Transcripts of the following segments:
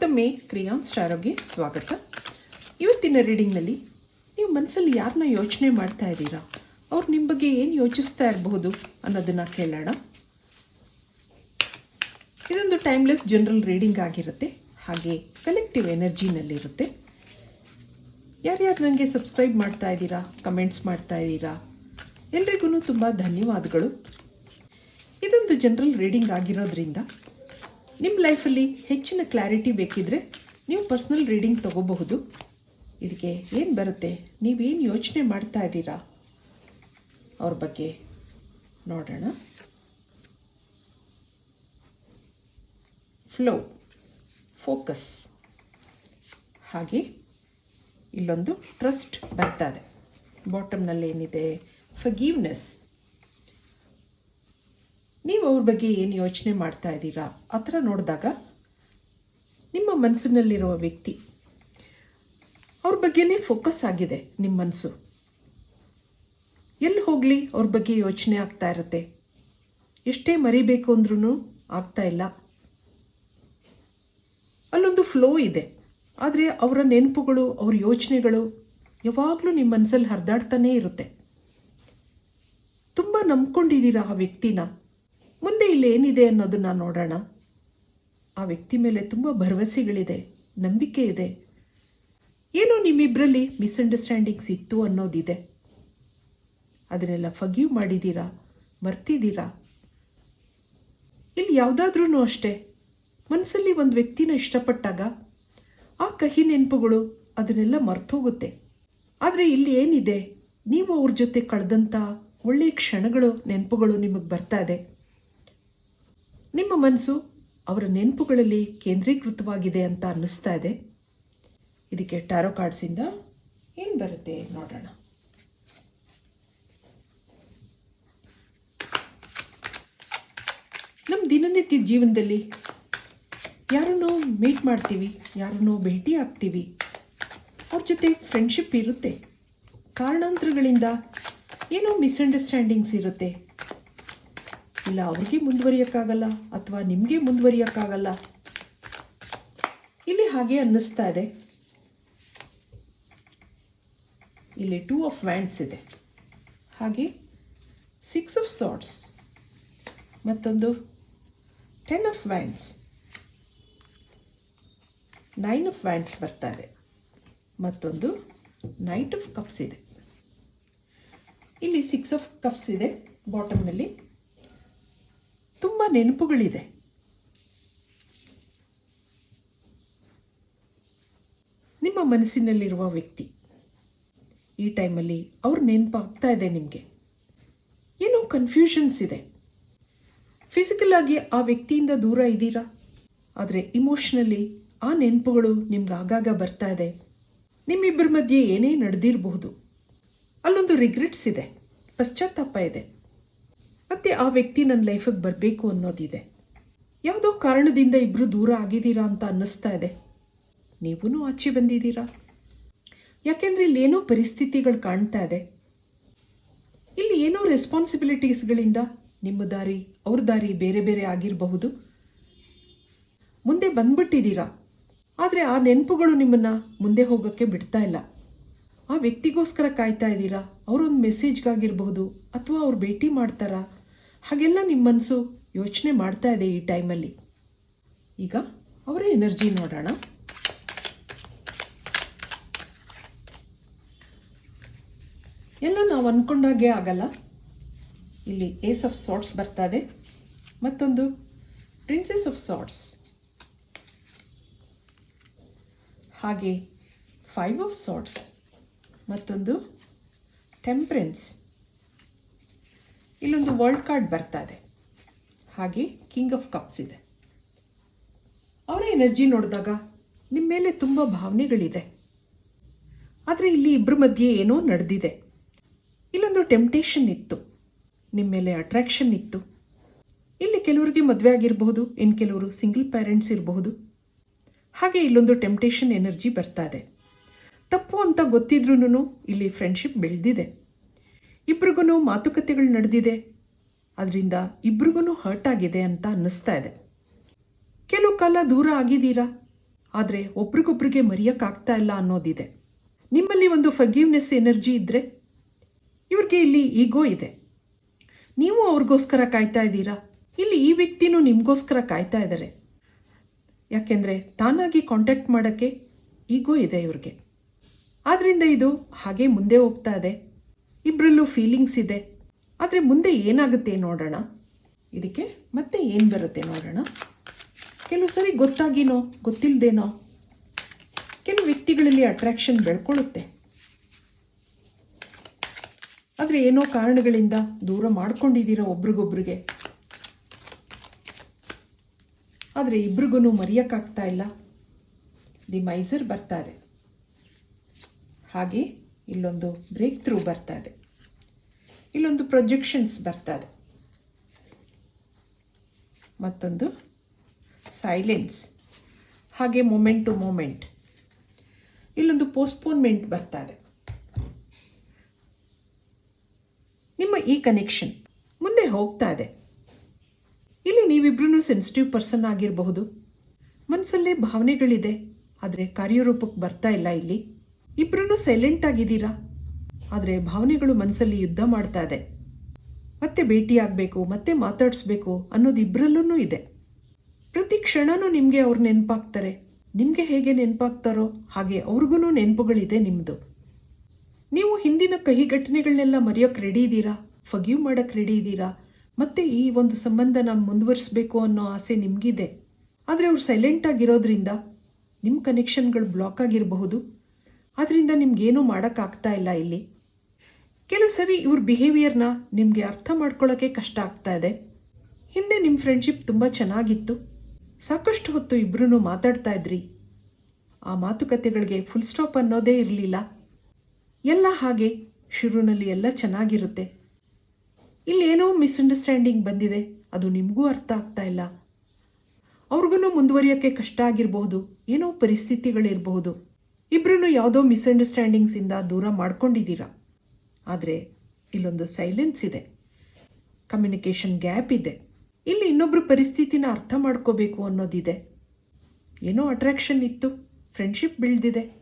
ಮತ್ತೊಮ್ಮೆ ಕ್ರಿಯಾನ್ ಸ್ಟಾರೋಗೆ ಸ್ವಾಗತ. ಇವತ್ತಿನ ರೀಡಿಂಗ್ನಲ್ಲಿ ನೀವು ಮನಸ್ಸಲ್ಲಿ ಯಾರನ್ನ ಯೋಚನೆ ಮಾಡ್ತಾ ಇದ್ದೀರಾ? ಅವ್ರು ನಿಮ್ಮ ಬಗ್ಗೆ ಏನು ಯೋಚಿಸ್ತಾ ಇರಬಹುದು ಅನ್ನೋದನ್ನು ಕೇಳೋಣ. ಇದೊಂದು ಟೈಮ್ಲೆಸ್ ಜನರಲ್ ರೀಡಿಂಗ್ ಆಗಿರುತ್ತೆ. ಹಾಗೆ ಕಲೆಕ್ಟಿವ್ ಎನರ್ಜಿನಲ್ಲಿರುತ್ತೆ. ಯಾರ್ಯಾರು ನನಗೆ ಸಬ್ಸ್ಕ್ರೈಬ್ ಮಾಡ್ತಾ ಇದ್ದೀರಾ, ಕಮೆಂಟ್ಸ್ ಮಾಡ್ತಾ ಇದ್ದೀರಾ ಎಲ್ರಿಗೂ ತುಂಬ ಧನ್ಯವಾದಗಳು. ಇದೊಂದು ಜನರಲ್ ರೀಡಿಂಗ್ ಆಗಿರೋದ್ರಿಂದ ನಿಮ್ಮ ಲೈಫಲ್ಲಿ ಹೆಚ್ಚಿನ ಕ್ಲಾರಿಟಿ ಬೇಕಿದ್ರೆ ನೀವು ಪರ್ಸ್ನಲ್ ರೀಡಿಂಗ್ ತಗೋಬಹುದು. ಇದಕ್ಕೆ ಏನು ಬರುತ್ತೆ? ನೀವೇನು ಯೋಚನೆ ಮಾಡ್ತಾ ಇದ್ದೀರಾ? ಅವ್ರ ಬಗ್ಗೆ ನೋಡೋಣ. ಫ್ಲೋ ಫೋಕಸ್ ಹಾಗೆ ಇಲ್ಲೊಂದು ಟ್ರಸ್ಟ್ ಬರ್ತಾ ಇದೆ. ಬಾಟಮ್ನಲ್ಲಿ ಏನಿದೆ? ಫಗೀವ್ನೆಸ್ ನೀವು ಅವ್ರ ಬಗ್ಗೆ ಏನು ಯೋಚನೆ ಮಾಡ್ತಾ ಇದ್ದೀರಾ ಆ ಥರ ನೋಡಿದಾಗ ನಿಮ್ಮ ಮನಸ್ಸಿನಲ್ಲಿರುವ ವ್ಯಕ್ತಿ, ಅವ್ರ ಬಗ್ಗೆನೇ ಫೋಕಸ್ ಆಗಿದೆ ನಿಮ್ಮ ಮನಸ್ಸು ಎಲ್ಲಿ ಹೋಗಲಿ ಅವ್ರ ಬಗ್ಗೆ ಯೋಚನೆ ಆಗ್ತಾ ಇರುತ್ತೆ. ಎಷ್ಟೇ ಮರಿಬೇಕು ಅಂದ್ರೂ ಆಗ್ತಾ ಇಲ್ಲ. ಅಲ್ಲೊಂದು ಫ್ಲೋ ಇದೆ. ಆದರೆ ಅವರ ನೆನಪುಗಳು, ಅವ್ರ ಯೋಚನೆಗಳು ಯಾವಾಗಲೂ ನಿಮ್ಮ ಮನಸ್ಸಲ್ಲಿ ಹರಿದಾಡ್ತಾನೇ ಇರುತ್ತೆ. ತುಂಬ ನಂಬ್ಕೊಂಡಿದ್ದೀರಾ ಆ ವ್ಯಕ್ತಿನ? ಮುಂದೆ ಇಲ್ಲಿ ಏನಿದೆ ಅನ್ನೋದನ್ನ ನೋಡೋಣ. ಆ ವ್ಯಕ್ತಿ ಮೇಲೆ ತುಂಬ ಭರವಸೆಗಳಿದೆ, ನಂಬಿಕೆ ಇದೆ. ಏನೋ ನಿಮ್ಮಿಬ್ಬರಲ್ಲಿ ಮಿಸ್ಅಂಡರ್ಸ್ಟ್ಯಾಂಡಿಂಗ್ಸ್ ಇತ್ತು ಅನ್ನೋದಿದೆ. ಅದನ್ನೆಲ್ಲ ಫಗೀವ್ ಮಾಡಿದ್ದೀರಾ ಮರ್ತಿದ್ದೀರಾ ಇಲ್ಲಿ ಯಾವುದಾದ್ರೂ ಅಷ್ಟೇ. ಮನಸ್ಸಲ್ಲಿ ಒಂದು ವ್ಯಕ್ತಿನ ಇಷ್ಟಪಟ್ಟಾಗ ಆ ಕಹಿ ನೆನಪುಗಳು ಅದನ್ನೆಲ್ಲ ಮರ್ತೋಗುತ್ತೆ. ಆದರೆ ಇಲ್ಲಿ ಏನಿದೆ? ನೀವು ಅವ್ರ ಜೊತೆ ಕಳೆದಂಥ ಒಳ್ಳೆಯ ಕ್ಷಣಗಳು, ನೆನಪುಗಳು ನಿಮಗೆ ಬರ್ತಾ ಇದೆ. ನಿಮ್ಮ ಮನಸ್ಸು ಅವರ ನೆನಪುಗಳಲ್ಲಿ ಕೇಂದ್ರೀಕೃತವಾಗಿದೆ ಅಂತ ಅನ್ನಿಸ್ತಾ ಇದೆ. ಇದಕ್ಕೆ ಟ್ಯಾರೋ ಕಾರ್ಡ್ಸಿಂದ ಏನು ಬರುತ್ತೆ ನೋಡೋಣ. ನಮ್ಮ ದಿನನಿತ್ಯ ಜೀವನದಲ್ಲಿ ಯಾರನ್ನೋ ಮೀಟ್ ಮಾಡ್ತೀವಿ, ಯಾರನ್ನೋ ಭೇಟಿ ಆಗ್ತೀವಿ. ಅವ್ರ ಜೊತೆ ಫ್ರೆಂಡ್ಶಿಪ್ ಇರುತ್ತೆ. ಕಾರಣಾಂತರಗಳಿಂದ ಏನೋ ಮಿಸ್ಅಂಡರ್ಸ್ಟ್ಯಾಂಡಿಂಗ್ಸ್ ಇರುತ್ತೆ. ಇಲ್ಲ, ಅವ್ರಿಗೆ ಮುಂದುವರಿಯೋಕ್ಕಾಗಲ್ಲ ಅಥವಾ ನಿಮಗೆ ಮುಂದುವರಿಯೋಕ್ಕಾಗಲ್ಲ. ಇಲ್ಲಿ ಹಾಗೆ ಅನ್ನಿಸ್ತಾ ಇದೆ. ಇಲ್ಲಿ ಟೂ ಆಫ್ ವ್ಯಾಂಡ್ಸ್ ಇದೆ. ಹಾಗೆ ಸಿಕ್ಸ್ ಆಫ್ ಸಾಟ್ಸ್ ಮತ್ತೊಂದು ten of wands nine of wands ಬರ್ತಾ ಇದೆ. ಮತ್ತೊಂದು ನೈಟ್ ಆಫ್ ಕಪ್ಸ್ ಇದೆ. ಇಲ್ಲಿ ಸಿಕ್ಸ್ ಆಫ್ ಕಪ್ಸ್ ಇದೆ ಬಾಟಮ್ನಲ್ಲಿ ತುಂಬ ನೆನಪುಗಳಿದೆ. ನಿಮ್ಮ ಮನಸ್ಸಿನಲ್ಲಿರುವ ವ್ಯಕ್ತಿ, ಈ ಟೈಮಲ್ಲಿ ಅವ್ರ ನೆನಪಾಗ್ತಾ ಇದೆ ನಿಮಗೆ. ಏನೋ ಕನ್ಫ್ಯೂಷನ್ಸ್ ಇದೆ. ಫಿಸಿಕಲ್ ಆಗಿ ಆ ವ್ಯಕ್ತಿಯಿಂದ ದೂರ ಇದ್ದೀರಾ? ಆದರೆ ಇಮೋಷ್ನಲಿ ಆ ನೆನಪುಗಳು ನಿಮ್ಗೆ ಆಗಾಗ ಬರ್ತಾ ಇದೆ. ನಿಮ್ಮಿಬ್ಬರ ಮಧ್ಯೆ ಏನೇ ನಡೆದಿರಬಹುದು. ಅಲ್ಲೊಂದು ರಿಗ್ರೆಟ್ಸ್ ಇದೆ, ಪಶ್ಚಾತ್ತಾಪ ಇದೆ. ಮತ್ತೆ ಆ ವ್ಯಕ್ತಿ ನನ್ನ ಲೈಫಿಗೆ ಬರಬೇಕು ಅನ್ನೋದಿದೆ. ಯಾವುದೋ ಕಾರಣದಿಂದ ಇಬ್ಬರು ದೂರ ಆಗಿದ್ದೀರಾ ಅಂತ ಅನ್ನಿಸ್ತಾ ಇದೆ. ನೀವೂ ಆಚೆ ಬಂದಿದ್ದೀರಾ? ಯಾಕೆಂದರೆ ಇಲ್ಲಿ ಏನೋ ಪರಿಸ್ಥಿತಿಗಳು ಕಾಣ್ತಾ ಇದೆ. ಇಲ್ಲಿ ಏನೋ ರೆಸ್ಪಾನ್ಸಿಬಿಲಿಟೀಸ್ಗಳಿಂದ ನಿಮ್ಮ ದಾರಿ, ಅವ್ರ ದಾರಿ ಬೇರೆ ಬೇರೆ ಆಗಿರಬಹುದು. ಮುಂದೆ ಬಂದ್ಬಿಟ್ಟಿದ್ದೀರಾ? ಆದರೆ ಆ ನೆನಪುಗಳು ನಿಮ್ಮನ್ನು ಮುಂದೆ ಹೋಗೋಕ್ಕೆ ಬಿಡ್ತಾ ಇಲ್ಲ. ಆ ವ್ಯಕ್ತಿಗೋಸ್ಕರ ಕಾಯ್ತಾ ಇದ್ದೀರಾ? ಅವರೊಂದು ಮೆಸೇಜ್ಗಾಗಿರ್ಬಹುದು ಅಥವಾ ಅವ್ರು ಭೇಟಿ ಮಾಡ್ತಾರಾ? ಹಾಗೆಲ್ಲ ನಿಮ್ಮ ಮನಸ್ಸು ಯೋಚನೆ ಮಾಡ್ತಾ ಇದೆ ಈ ಟೈಮಲ್ಲಿ. ಈಗ ಅವರ ಎನರ್ಜಿ ನೋಡೋಣ. ಎಲ್ಲ ನಾವು ಅಂದ್ಕೊಂಡಾಗೆ ಆಗಲ್ಲ. ಇಲ್ಲಿ ಏಸ್ ಆಫ್ ಸಾಟ್ಸ್ ಬರ್ತಾ ಇದೆ. ಮತ್ತೊಂದು ಪ್ರಿನ್ಸೆಸ್ ಆಫ್ ಸಾಟ್ಸ್ ಹಾಗೆ ಫೈವ್ ಆಫ್ ಸಾಟ್ಸ್ ಮತ್ತೊಂದು ಟೆಂಪ್ರೆನ್ಸ್ ಇಲ್ಲೊಂದು ವರ್ಲ್ಡ್ ಕಾರ್ಡ್ ಬರ್ತಾ ಇದೆ. ಹಾಗೆ ಕಿಂಗ್ ಆಫ್ ಕಪ್ಸ್ ಇದೆ. ಅವರ ಎನರ್ಜಿ ನೋಡಿದಾಗ ನಿಮ್ಮ ಮೇಲೆ ತುಂಬ ಭಾವನೆಗಳಿದೆ. ಆದರೆ ಇಲ್ಲಿ ಇಬ್ಬರ ಮಧ್ಯೆ ಏನೋ ನಡೆದಿದೆ. ಇಲ್ಲೊಂದು ಟೆಂಪ್ಟೇಷನ್ ಇತ್ತು. ನಿಮ್ಮ ಮೇಲೆ ಅಟ್ರಾಕ್ಷನ್ ಇತ್ತು. ಇಲ್ಲಿ ಕೆಲವರಿಗೆ ಮದುವೆ ಆಗಿರಬಹುದು ಇನ್ನು ಕೆಲವರು ಸಿಂಗಲ್ ಪೇರೆಂಟ್ಸ್ ಇರಬಹುದು. ಹಾಗೆ ಇಲ್ಲೊಂದು ಟೆಂಪ್ಟೇಷನ್ ಎನರ್ಜಿ ಬರ್ತಾ ಇದೆ. ತಪ್ಪು ಅಂತ ಗೊತ್ತಿದ್ರೂ ಇಲ್ಲಿ ಫ್ರೆಂಡ್ಶಿಪ್ ಬೆಳೆದಿದೆ. ಇಬ್ರಿಗೂ ಮಾತುಕತೆಗಳು ನಡೆದಿದೆ. ಅದರಿಂದ ಇಬ್ರಿಗೂ ಹರ್ಟ್ ಆಗಿದೆ ಅಂತ ಅನ್ನಿಸ್ತಾ ಇದೆ. ಕೆಲವು ಕಾಲ ದೂರ ಆಗಿದ್ದೀರಾ? ಆದರೆ ಒಬ್ರಿಗೊಬ್ರಿಗೆ ಮರೆಯೋಕ್ಕಾಗ್ತಾ ಇಲ್ಲ ಅನ್ನೋದಿದೆ. ನಿಮ್ಮಲ್ಲಿ ಒಂದು ಫರ್ಗಿವ್ನೆಸ್ ಎನರ್ಜಿ ಇದ್ದರೆ ಇವ್ರಿಗೆ ಇಲ್ಲಿ ಈಗೋ ಇದೆ. ನೀವು ಅವ್ರಿಗೋಸ್ಕರ ಕಾಯ್ತಾ ಇದ್ದೀರಾ? ಇಲ್ಲಿ ಈ ವ್ಯಕ್ತಿನೂ ನಿಮಗೋಸ್ಕರ ಕಾಯ್ತಾ ಇದ್ದಾರೆ. ಯಾಕೆಂದರೆ ತಾನಾಗಿ ಕಾಂಟ್ಯಾಕ್ಟ್ ಮಾಡೋಕ್ಕೆ ಈಗೋ ಇದೆ ಇವ್ರಿಗೆ. ಆದ್ದರಿಂದ ಇದು ಹಾಗೆ ಮುಂದೆ ಹೋಗ್ತಾ ಇದೆ. ಇಬ್ಬರಲ್ಲೂ ಫೀಲಿಂಗ್ಸ್ ಇದೆ. ಆದರೆ ಮುಂದೆ ಏನಾಗುತ್ತೆ ನೋಡೋಣ. ಇದಕ್ಕೆ ಮತ್ತೆ ಏನು ಬರುತ್ತೆ ನೋಡೋಣ. ಕೆಲವು ಸರಿ ಗೊತ್ತಾಗಿನೋ ಗೊತ್ತಿಲ್ಲದೇನೋ ಕೆಲವು ವ್ಯಕ್ತಿಗಳಲ್ಲಿ ಅಟ್ರಾಕ್ಷನ್ ಬೆಳ್ಕೊಳ್ಳುತ್ತೆ. ಆದರೆ ಏನೋ ಕಾರಣಗಳಿಂದ ದೂರ ಮಾಡ್ಕೊಂಡಿದ್ದೀರೋ ಒಬ್ರಿಗೊಬ್ರಿಗೆ. ಆದರೆ ಇಬ್ರಿಗೂ ಮರೆಯೋಕ್ಕಾಗ್ತಾ ಇಲ್ಲ. ದಿ ಮೈಸರ್ ಬರ್ತಾರೆ. ಹಾಗೆ ಇಲ್ಲೊಂದು ಬ್ರೇಕ್ ಥ್ರೂ ಬರ್ತಾ ಇದೆ. ಇಲ್ಲೊಂದು ಪ್ರೊಜೆಕ್ಷನ್ಸ್ ಬರ್ತಾ ಇದೆ. ಮತ್ತೊಂದು ಸೈಲೆನ್ಸ್ ಹಾಗೆ ಮೊಮೆಂಟ್ ಟು ಮೊಮೆಂಟ್ ಇಲ್ಲೊಂದು ಪೋಸ್ಟ್ಪೋನ್ಮೆಂಟ್ ಬರ್ತಾ ಇದೆ. ನಿಮ್ಮ ಈ ಕನೆಕ್ಷನ್ ಮುಂದೆ ಹೋಗ್ತಾ ಇದೆ. ಇಲ್ಲಿ ನೀವಿಬ್ರು ಸೆನ್ಸಿಟಿವ್ ಪರ್ಸನ್ ಆಗಿರಬಹುದು. ಮನಸ್ಸಲ್ಲೇ ಭಾವನೆಗಳಿದೆ. ಆದರೆ ಕಾರ್ಯರೂಪಕ್ಕೆ ಬರ್ತಾ ಇಲ್ಲ ಇಲ್ಲಿ. ಇಬ್ರು ಸೈಲೆಂಟ್ ಆಗಿದ್ದೀರಾ? ಆದರೆ ಭಾವನೆಗಳು ಮನಸ್ಸಲ್ಲಿ ಯುದ್ಧ ಮಾಡ್ತಾ ಇದೆ. ಮತ್ತೆ ಭೇಟಿಯಾಗಬೇಕು, ಮತ್ತೆ ಮಾತಾಡಿಸ್ಬೇಕು ಅನ್ನೋದು ಇಬ್ಬರಲ್ಲೂ ಇದೆ. ಪ್ರತಿ ಕ್ಷಣನೂ ನಿಮಗೆ ಅವ್ರು ನೆನಪಾಗ್ತಾರೆ. ನಿಮಗೆ ಹೇಗೆ ನೆನಪಾಗ್ತಾರೋ ಹಾಗೆ ಅವ್ರಿಗೂ ನೆನಪುಗಳಿದೆ ನಿಮ್ಮದು ನೀವು ಹಿಂದಿನ ಕಹಿ ಘಟನೆಗಳನ್ನೆಲ್ಲ ಮರೆಯೋಕೆ ರೆಡಿ ಇದ್ದೀರಾ? ಫಗ್ಯೂ ಮಾಡೋಕ್ಕೆ ರೆಡಿ ಇದ್ದೀರಾ? ಮತ್ತೆ ಈ ಒಂದು ಸಂಬಂಧ ಸಂಬಂಧನ ಮುಂದುವರಿಸಬೇಕು ಅನ್ನೋ ಆಸೆ ನಿಮಗಿದೆ. ಆದರೆ ಅವ್ರು ಸೈಲೆಂಟ್ ಆಗಿರೋದ್ರಿಂದ ನಿಮ್ಮ ಕನೆಕ್ಷನ್ಗಳು ಬ್ಲಾಕ್ ಆಗಿರಬಹುದು. ಅದರಿಂದ ನಿಮ್ಗೇನೂ ಮಾಡೋಕ್ಕಾಗ್ತಾ ಇಲ್ಲ ಇಲ್ಲಿ. ಕೆಲವು ಸರಿ ಇವ್ರ ಬಿಹೇವಿಯರ್ನ ನಿಮಗೆ ಅರ್ಥ ಮಾಡ್ಕೊಳ್ಳೋಕ್ಕೆ ಕಷ್ಟ ಆಗ್ತಾ ಇದೆ. ಹಿಂದೆ ನಿಮ್ಮ ಫ್ರೆಂಡ್ಶಿಪ್ ತುಂಬ ಚೆನ್ನಾಗಿತ್ತು. ಸಾಕಷ್ಟು ಹೊತ್ತು ಇಬ್ಬರೂ ಮಾತಾಡ್ತಾ ಇದ್ರಿ. ಆ ಮಾತುಕತೆಗಳಿಗೆ ಫುಲ್ ಸ್ಟಾಪ್ ಅನ್ನೋದೇ ಇರಲಿಲ್ಲ. ಎಲ್ಲ ಹಾಗೆ ಶುರುನಲ್ಲಿ ಎಲ್ಲ ಚೆನ್ನಾಗಿರುತ್ತೆ. ಇಲ್ಲೇನೋ ಮಿಸ್ಅಂಡರ್ಸ್ಟ್ಯಾಂಡಿಂಗ್ ಬಂದಿದೆ. ಅದು ನಿಮಗೂ ಅರ್ಥ ಆಗ್ತಾ ಇಲ್ಲ. ಅವ್ರಿಗೂ ಮುಂದುವರಿಯೋಕ್ಕೆ ಕಷ್ಟ ಆಗಿರಬಹುದು ಏನೋ ಪರಿಸ್ಥಿತಿಗಳಿರಬಹುದು ಇಬ್ಬರೂ ಯಾವುದೋ ಮಿಸ್ಅಂಡರ್ಸ್ಟ್ಯಾಂಡಿಂಗ್ಸಿಂದ ದೂರ ಮಾಡ್ಕೊಂಡಿದ್ದೀರಾ? ಆದರೆ ಇಲ್ಲೊಂದು ಸೈಲೆನ್ಸ್ ಇದೆ. ಕಮ್ಯುನಿಕೇಷನ್ ಗ್ಯಾಪ್ ಇದೆ. ಇಲ್ಲಿ ಇನ್ನೊಬ್ಬರು ಪರಿಸ್ಥಿತಿನ ಅರ್ಥ ಮಾಡ್ಕೋಬೇಕು ಅನ್ನೋದಿದೆ. ಏನೋ ಅಟ್ರಾಕ್ಷನ್ ಇತ್ತು. ಫ್ರೆಂಡ್ಶಿಪ್ ಬೆಳೆದಿದೆ.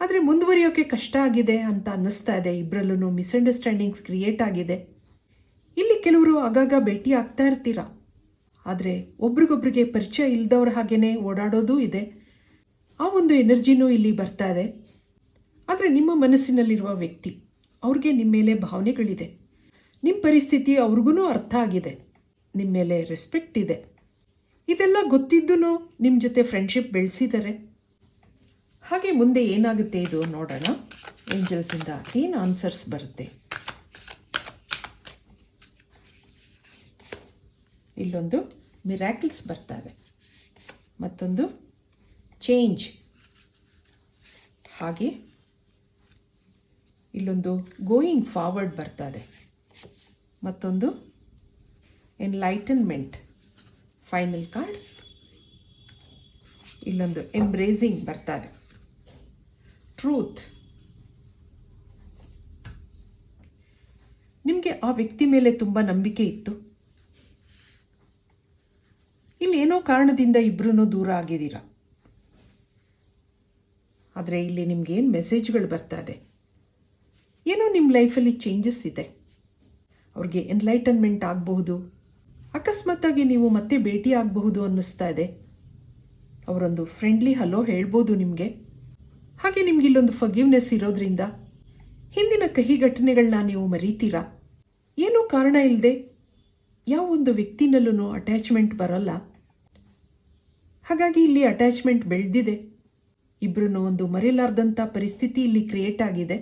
ಆದರೆ ಮುಂದುವರಿಯೋಕೆ ಕಷ್ಟ ಆಗಿದೆ ಅಂತ ಅನ್ನಿಸ್ತಾ ಇದೆ. ಇಬ್ಬರಲ್ಲೂ ಮಿಸ್ಅಂಡರ್ಸ್ಟ್ಯಾಂಡಿಂಗ್ಸ್ ಕ್ರಿಯೇಟ್ ಆಗಿದೆ. ಇಲ್ಲಿ ಕೆಲವರು ಆಗಾಗ ಭೇಟಿ ಆಗ್ತಾ ಇರ್ತೀರ? ಆದರೆ ಒಬ್ರಿಗೊಬ್ರಿಗೆ ಪರಿಚಯ ಇಲ್ಲದವ್ರ ಹಾಗೇನೆ ಓಡಾಡೋದೂ ಇದೆ. ಆ ಒಂದು ಎನರ್ಜಿನೂ ಇಲ್ಲಿ ಬರ್ತಾ ಇದೆ. ಆದರೆ ನಿಮ್ಮ ಮನಸ್ಸಿನಲ್ಲಿರುವ ವ್ಯಕ್ತಿ, ಅವ್ರಿಗೆ ನಿಮ್ಮ ಮೇಲೆ ಭಾವನೆಗಳಿದೆ. ನಿಮ್ಮ ಪರಿಸ್ಥಿತಿ ಅವ್ರಿಗೂ ಅರ್ಥ ಆಗಿದೆ. ನಿಮ್ಮ ಮೇಲೆ ರೆಸ್ಪೆಕ್ಟ್ ಇದೆ. ಇದೆಲ್ಲ ಗೊತ್ತಿದ್ದೂ ನಿಮ್ಮ ಜೊತೆ ಫ್ರೆಂಡ್ಶಿಪ್ ಬೆಳೆಸಿದ್ದಾರೆ ಹಾಗೆ ಮುಂದೆ ಏನಾಗುತ್ತೆ ಇದು ನೋಡೋಣ. ಏಂಜಲ್ಸಿಂದ ಏನು ಆನ್ಸರ್ಸ್ ಬರುತ್ತೆ? ಇಲ್ಲೊಂದು ಮಿರಾಕಲ್ಸ್ ಬರ್ತಾ ಇದೆ. ಮತ್ತೊಂದು ಚೇಂಜ್ ಹಾಗೆ ಇಲ್ಲೊಂದು ಗೋಯಿಂಗ್ ಫಾರ್ವರ್ಡ್ ಬರ್ತಾ ಇದೆ ಮತ್ತೊಂದು ಎನ್ಲೈಟನ್ಮೆಂಟ್ ಫೈನಲ್ ಕಾರ್ಡ್ ಇಲ್ಲೊಂದು ಎಂಬ್ರೇಸಿಂಗ್ ಬರ್ತಾ ಇದೆ ಟ್ರೂತ್ ನಿಮಗೆ ಆ ವ್ಯಕ್ತಿ ಮೇಲೆ ತುಂಬ ನಂಬಿಕೆ ಇತ್ತು. ಇಲ್ಲಿ ಏನೋ ಕಾರಣದಿಂದ ಇಬ್ಬರೂ ದೂರ ಆಗಿದ್ದೀರಾ? ಆದರೆ ಇಲ್ಲಿ ನಿಮ್ಗೆ ಏನು ಮೆಸೇಜ್ಗಳು ಬರ್ತಾ ಇದೆ? ಏನೋ ನಿಮ್ಮ ಲೈಫಲ್ಲಿ ಚೇಂಜಸ್ ಇದೆ. ಅವ್ರಿಗೆ ಎನ್ಲೈಟನ್ಮೆಂಟ್ ಆಗಬಹುದು. ಅಕಸ್ಮಾತ್ತಾಗಿ ನೀವು ಮತ್ತೆ ಭೇಟಿ ಆಗಬಹುದು ಅನ್ನಿಸ್ತಾ ಇದೆ. ಅವರೊಂದು ಫ್ರೆಂಡ್ಲಿ ಹಲೋ ಹೇಳ್ಬೋದು ನಿಮಗೆ. ಹಾಗೆ ನಿಮ್ಗೆ ಇಲ್ಲೊಂದು ಫಗೀವ್ನೆಸ್ ಇರೋದ್ರಿಂದ ಹಿಂದಿನ ಕಹಿ ಘಟನೆಗಳನ್ನ ನೀವು ಮರೀತೀರಾ? ಏನೂ ಕಾರಣ ಇಲ್ಲದೆ ಯಾವ ಒಂದು ವ್ಯಕ್ತಿನಲ್ಲೂ ಅಟ್ಯಾಚ್ಮೆಂಟ್ ಬರಲ್ಲ. ಹಾಗಾಗಿ ಇಲ್ಲಿ ಅಟ್ಯಾಚ್ಮೆಂಟ್ ಬೆಳೆದಿದೆ. ಇಬ್ಬರನ್ನು ಒಂದು ಮರೆಯಲಾರ್ದಂಥ ಪರಿಸ್ಥಿತಿ ಇಲ್ಲಿ ಕ್ರಿಯೇಟ್ ಆಗಿದೆ.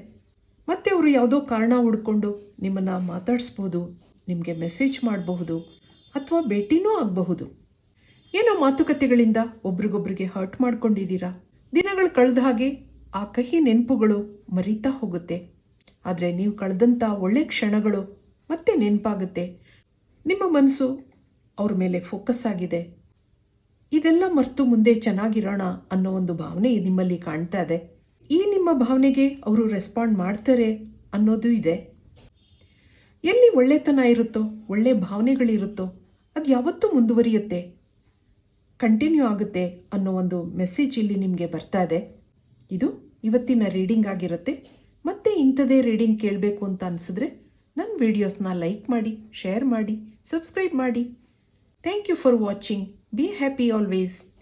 ಮತ್ತೆ ಅವರು ಯಾವುದೋ ಕಾರಣ ಹುಡ್ಕೊಂಡು ನಿಮ್ಮನ್ನು ಮಾತಾಡಿಸ್ಬೋದು, ನಿಮಗೆ ಮೆಸೇಜ್ ಮಾಡಬಹುದು, ಅಥವಾ ಭೇಟಿನೂ ಆಗಬಹುದು. ಏನೋ ಮಾತುಕತೆಗಳಿಂದ ಒಬ್ರಿಗೊಬ್ರಿಗೆ ಹರ್ಟ್ ಮಾಡ್ಕೊಂಡಿದ್ದೀರಾ? ದಿನಗಳು ಕಳೆದ ಹಾಗೆ ಆ ಕಹಿ ನೆನಪುಗಳು ಮರೀತಾ ಹೋಗುತ್ತೆ. ಆದರೆ ನೀವು ಕಳೆದಂಥ ಒಳ್ಳೆ ಕ್ಷಣಗಳು ಮತ್ತೆ ನೆನಪಾಗುತ್ತೆ. ನಿಮ್ಮ ಮನಸ್ಸು ಅವ್ರ ಮೇಲೆ ಫೋಕಸ್ ಆಗಿದೆ. ಇದೆಲ್ಲ ಮರೆತು ಮುಂದೆ ಚೆನ್ನಾಗಿರೋಣ ಅನ್ನೋ ಒಂದು ಭಾವನೆ ನಿಮ್ಮಲ್ಲಿ ಕಾಣ್ತಾ ಇದೆ. ಈ ನಿಮ್ಮ ಭಾವನೆಗೆ ಅವರು ರೆಸ್ಪಾಂಡ್ ಮಾಡ್ತಾರೆ ಅನ್ನೋದು ಇದೆ. ಎಲ್ಲಿ ಒಳ್ಳೆತನ ಇರುತ್ತೋ, ಒಳ್ಳೆ ಭಾವನೆಗಳಿರುತ್ತೋ, ಅದು ಯಾವತ್ತೂ ಮುಂದುವರಿಯುತ್ತೆ. ಕಂಟಿನ್ಯೂ ಆಗುತ್ತೆ ಅನ್ನೋ ಒಂದು ಮೆಸೇಜ್ ಇಲ್ಲಿ ನಿಮಗೆ ಬರ್ತಾ ಇದೆ. ಇದು ಇವತ್ತಿನ ರೀಡಿಂಗ್ ಆಗಿರುತ್ತೆ. ಮತ್ತೆ ಇಂಥದೇ ರೀಡಿಂಗ್ ಕೇಳಬೇಕು ಅಂತ ಅನಿಸಿದ್ರೆ ನನ್ನ ವಿಡಿಯೋಸ್ನ ಲೈಕ್ ಮಾಡಿ ಶೇರ್ ಮಾಡಿ ಸಬ್ಸ್ಕ್ರೈಬ್ ಮಾಡಿ. Thank you for watching Be happy always.